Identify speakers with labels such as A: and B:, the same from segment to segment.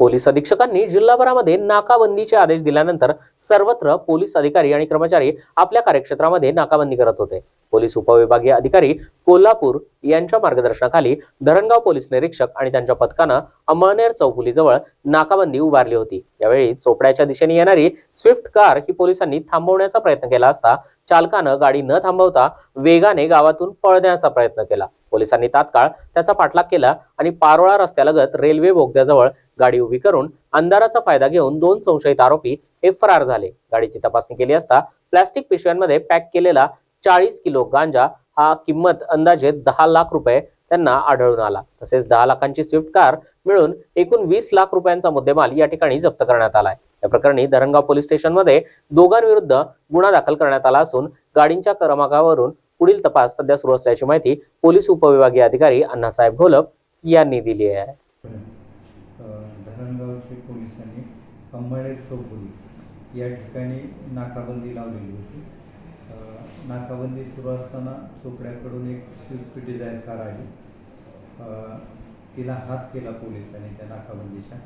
A: Police अधीक्षकांनी जिल्हाभरामध्ये नाकाबंदीचे आदेश दिल्यानंतर सर्वत्र पोलीस अधिकारी आणि कर्मचारी आपल्या कार्यक्षेत्रामध्ये नाकाबंदी करत होते. पोलीस उपविभागीय अधिकारी कोल्हापूर यांच्या मार्गदर्शनाखाली धरणगाव पोलीस निरीक्षक आणि त्यांच्या पथकानं अंमळनेर चौफुलीजवळ नाकाबंदी उभारली होती. यावेळी चोपड्याच्या दिशेने येणारी स्विफ्ट कार ही पोलिसांनी थांबवण्याचा प्रयत्न केला असता चालकानं गाडी न थांबवता वेगाने गावातून पळण्याचा प्रयत्न केला. पोलिसांनी तात्काळ त्याचा पाठलाग केला आणि पारोळा रस्त्यालगत रेल्वे बोगद्याजवळ गाडी उभी करून अंधाराचा फायदा घेऊन दोन संशयित आरोपी हे फरार झाले. गाडीची तपासणी केली असता प्लॅस्टिक पिशव्यांमध्ये पॅक केलेला चाळीस किलो गांजा हा किंमत अंदाजे दहा लाख रुपये त्यांना आढळून आला. तसेच दहा लाखांची स्विफ्ट कार मिळून एकूण वीस लाख रुपयांचा मुद्देमाल या ठिकाणी जप्त करण्यात आलाय. या प्रकरणी धरणगाव पोलीस स्टेशनमध्ये दोघांविरुद्ध गुन्हा दाखल करण्यात आला असून गाडींच्या क्रमांकावरून पुढील तपास सध्या सुरू असल्याची माहिती पोलीस उपविभागीय अधिकारी अण्णासाहेब घोलप यांनी दिली आहे.
B: धरणगावचे पोलिसांनी अंमळनेर चौफुली या ठिकाणी नाकाबंदी लावलेली होती. नाकाबंदी सुरू असताना चोपड्याकडून एक स्विफ्ट डिझायर कार आली. तिला हात केला पोलिसांनी त्या नाकाबंदीच्या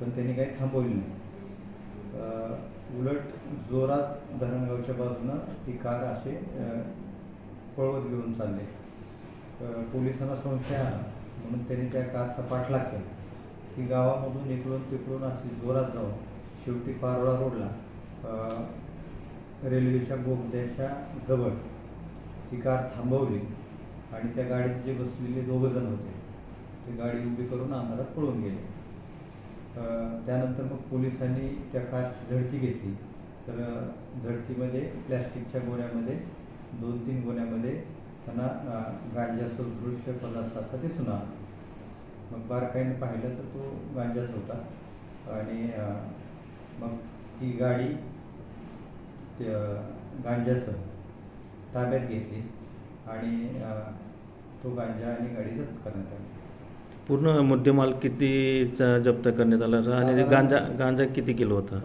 B: पण त्यांनी काही थांबवली नाही. उलट जोरात धरणगावच्या बाजूनं ती कार असे पळवत घेऊन चालले. पोलिसांना संशय आला म्हणून त्यांनी त्या कारचा पाठलाग केला. ती गावामधून इकडून तिकडून अशी जोरात जाऊन शेवटी पारोळा रोडला रेल्वेच्या बोगद्याच्या जवळ ती कार थांबवली आणि त्या गाडीत जे बसलेले दोघं जण होते ते गाडी उभी करून अंधारात पळून गेले. त्यानंतर मग पोलिसांनी त्या कारची झडती घेतली. तर झडतीमध्ये प्लॅस्टिकच्या गोण्यामध्ये दोन तीन गोण्यामध्ये त्यांना गांजा सदृश्य असा दिसून आला मग बारकाईने पाहिलं तर तो गांजाच होता. आणि मग ती गाडी त्या गांजासह ताब्यात घेतली आणि तो गांजा आणि गाडी जप्त करण्यात आली.
C: पूर्ण मुद्देमाल कितीचा जप्त करण्यात आला? होता आणि ते गांजा गांजा किती किलो होता?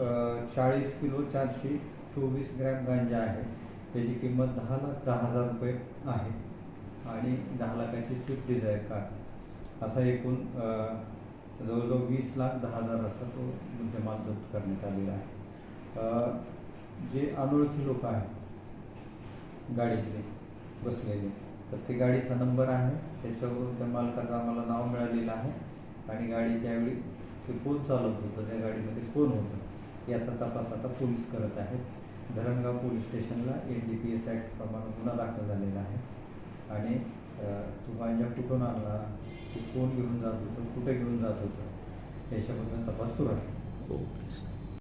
B: चाळीस किलो चारशे चोवीस ग्रॅम गांजा आहे. त्याची किंमत दहा लाख दहा हजार रुपये आहे. आणि दहा लाखाची स्विफ्ट डिझायर कार. असा एकूण जवळजवळ वीस लाख दहा हजाराचा तो मुद्देमाल जप्त करण्यात आलेला आहे. जे अनोळखी लोक आहेत गाडीतले बसलेले तर ते गाडीचा नंबर आहे. त्याच्यावरून त्या मालकाचं आम्हाला नाव मिळालेलं आहे. आणि गाडी त्यावेळी ते कोण चालवत होतं त्या गाडीमध्ये कोण होतं याचा तपास आता पोलीस करत आहेत. धरणगाव पोलीस स्टेशनला एन डी पी एस ॲक्टप्रमाणे गुन्हा दाखल झालेला आहे. आणि तू तो गांजा कुठून आणला तो कोण घेऊन जात होतं कुठे घेऊन जात होतं याच्याबद्दल तपास सुरू आहे.
C: ओके